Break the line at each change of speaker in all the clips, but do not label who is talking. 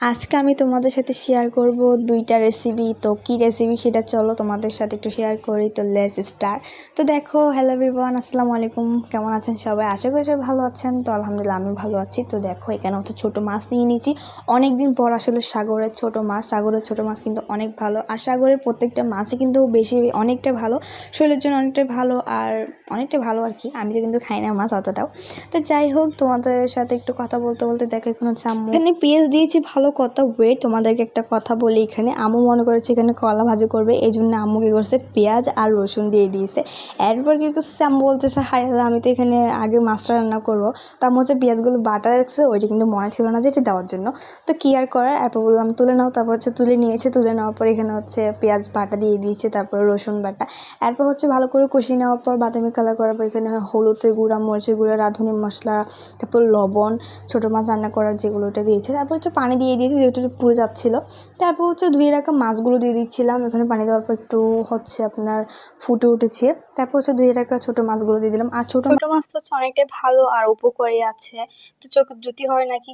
আজকে আমি তোমাদের সাথে শেয়ার করব দুইটা রেসিপি তো কী রেসিপি সেটা চলো তোমাদের সাথে একটু শেয়ার করি। তো লেটস স্টার তো দেখো হ্যালো এভরিওয়ান আসসালামু আলাইকুম। কেমন আছেন সবাই? আশা করি সবাই ভালো আছেন। তো আলহামদুলিল্লাহ আমি ভালো আছি। তো দেখো, এখানে হচ্ছে ছোটো মাছ নিয়ে নিয়েছি। অনেক দিন পর আসলে সাগরের ছোট মাছ। সাগরের ছোট মাছ কিন্তু অনেক ভালো। আর সাগরের প্রত্যেকটা মাছই কিন্তু বেশি অনেকটা ভালো। শরীরের জন্য অনেকটাই ভালো। আর অনেকটা ভালো আর কি। আমি তো কিন্তু খাই না মাছ অতটাও। তো যাই হোক, তোমাদের সাথে একটু কথা বলতে বলতে দেখো, এখন হচ্ছে আম্মু এখানে পেঁয়াজ দিয়েছি ভালো কথা ওয়েট তোমাদেরকে একটা কথা বলি এখানে। আম্মু মনে করেছে এখানে কলা ভাজি করবে, এই জন্য আম্মু কী করছে, পেঁয়াজ আর রসুন দিয়ে দিয়েছে। এরপর কী করছে, আম্মু বলতেছে হাই দাদা আমি তো এখানে আগে মাছটা রান্না করব। তা আম্মু হচ্ছে পেঁয়াজগুলো বাটা রাখছে, ওইটা কিন্তু মনে ছিল না যে এটা দেওয়ার জন্য। তো কী আর করার? এরপর বললাম, তুলে নাও। তারপর হচ্ছে তুলে নিয়েছে, তুলে নেওয়ার পর এখানে হচ্ছে পেঁয়াজ বাটা দিয়ে দিয়েছে, তারপর রসুন বাটা। এরপর হচ্ছে ভালো করে কষিয়ে নেওয়ার পর, বাদামি কালার করার পর এখানে হলুদের গুঁড়া, মরিচের গুঁড়া, রাঁধুনি মশলা, তারপর লবণ, ছোটো মাছ রান্না করার যেগুলো ওটা দিয়েছে। তারপর হচ্ছে পানি দিয়ে দিয়েছি, যেহেতু একটু পুড়ে যাচ্ছিল। তারপর হচ্ছে ধুয়ে রাখা মাছগুলো দিয়ে দিচ্ছিলাম। এখানে পানি দেওয়ার পর একটু হচ্ছে আপনার ফুটে উঠেছে। তারপর হচ্ছে ধুয়ে রাখা ছোটো মাছগুলো দিয়ে দিলাম। আর ছোটো ছোটো মাছ তো হচ্ছে অনেকটাই ভালো আর উপকারী আছে। তো চোখ জুতি হয় নাকি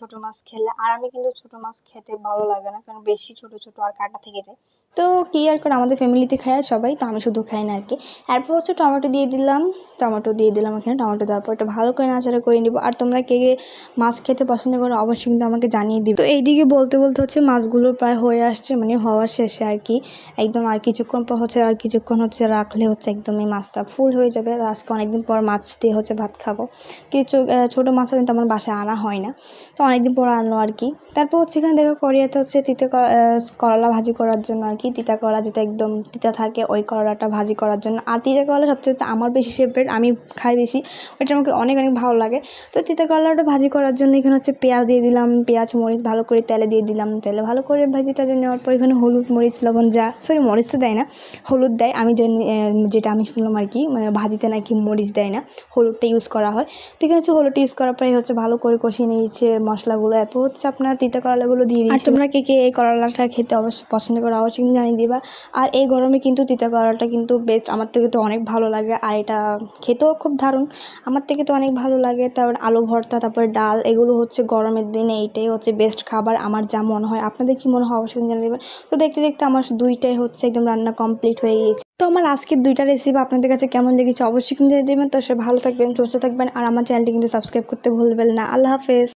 ছোটো মাছ খেলে? আর আমি কিন্তু ছোটো মাছ খেতে ভালো লাগে না, কারণ বেশি ছোটো ছোটো আর কাটা থেকে যায়। তো কী আর করে, আমাদের ফ্যামিলিতে খায় সবাই, তো আমি শুধু খাই না আর কি। এরপর হচ্ছে টমেটো দিয়ে দিলাম। টমেটো দিয়ে দিলাম এখানে। টমেটো দেওয়ার পর এটা ভালো করে নাড়াচাড়া করে নিব। আর তোমরা কে কে মাছ খেতে পছন্দ করো, অবশ্যই কিন্তু আমাকে জানিয়ে দিবে। তো এইদিকে বলতে বলতে হচ্ছে মাছগুলো প্রায় হয়ে আসছে মানে হওয়ার শেষে আর কি। একদম আর কিছুক্ষণ পর হচ্ছে, আর কিছুক্ষণ হচ্ছে রাখলে হচ্ছে একদম এই মাছটা ফুল হয়ে যাবে। আজকে অনেকদিন পর মাছ দিয়ে হচ্ছে ভাত খাব। কিছু ছোটো মাছও কিন্তু আমার বাসায় আনা হয় না। তো অনেকদিন পর আনলো আর কি। তারপর হচ্ছে এখানে দেখো করিয়াতে হচ্ছে তিতে করলা ভাজি করার জন্য আর কি। তিতা করলা যেটা একদম তিতা থাকে, ওই করলাটা ভাজি করার জন্য। আর তিতা করলা সবচেয়ে হচ্ছে আমার বেশি ফেভারিট আমি খাই বেশি। ওইটা আমাকে অনেক অনেক ভালো লাগে। তো তিতা করলাটা ভাজি করার জন্য এখানে হচ্ছে পেঁয়াজ দিয়ে দিলাম, পেঁয়াজ, মরিচ ভালো করে তেলে দিয়ে দিলাম। তেলে ভালো করে ভাজিটা যে নেওয়ার পর এখানে হলুদ মরিচ লবণ যা সরি মরিচ তো দেয় না হলুদ দেয়। আমি যেটা আমি শুনলাম আর কি মানে ভাজিতে নাকি মরিচ দেয় না হলুদটা ইউজ করা হয়। তো এখানে হচ্ছে হলুদটা ইউজ করার পরে হচ্ছে ভালো করে কষিয়ে নিয়েছে মশলাগুলো। এরপর হচ্ছে আপনার তিতা করলাগুলো দিয়ে দিয়েছি। আর তোমরা কে কে এই করলাটা খেতে অবশ্যই পছন্দ করো অবশ্যই কিন্তু জানিয়ে দিবা। আর এই গরমে কিন্তু তিতা করলাটা কিন্তু বেস্ট আমার থেকে তো অনেক ভালো লাগে আর এটা খেতেও খুব দারুণ। আমার থেকে তো অনেক ভালো লাগে। তারপর আলু ভর্তা তারপর ডাল এগুলো হচ্ছে গরমের দিনে এইটাই হচ্ছে বেস্ট খাবার আমার যা মনে হয়। আপনাদের কি মনে হয়? অবশ্যই জানিয়ে দেবেন। তো দেখতে দেখতে আমার দুইটাই হচ্ছে একদম রান্না কমপ্লিট হয়ে গিয়েছে। তো আমার আজকের দুইটা রেসিপি আপনাদের কাছে কেমন লেগেছে অবশ্যই কিন্তু দেবেন। তো সে ভালো থাকবেন, সুস্থ থাকবেন। আর আমার চ্যানেলটি কিন্তু সাবস্ক্রাইব করতে ভুলবেন না। আল্লাহ হাফেজ।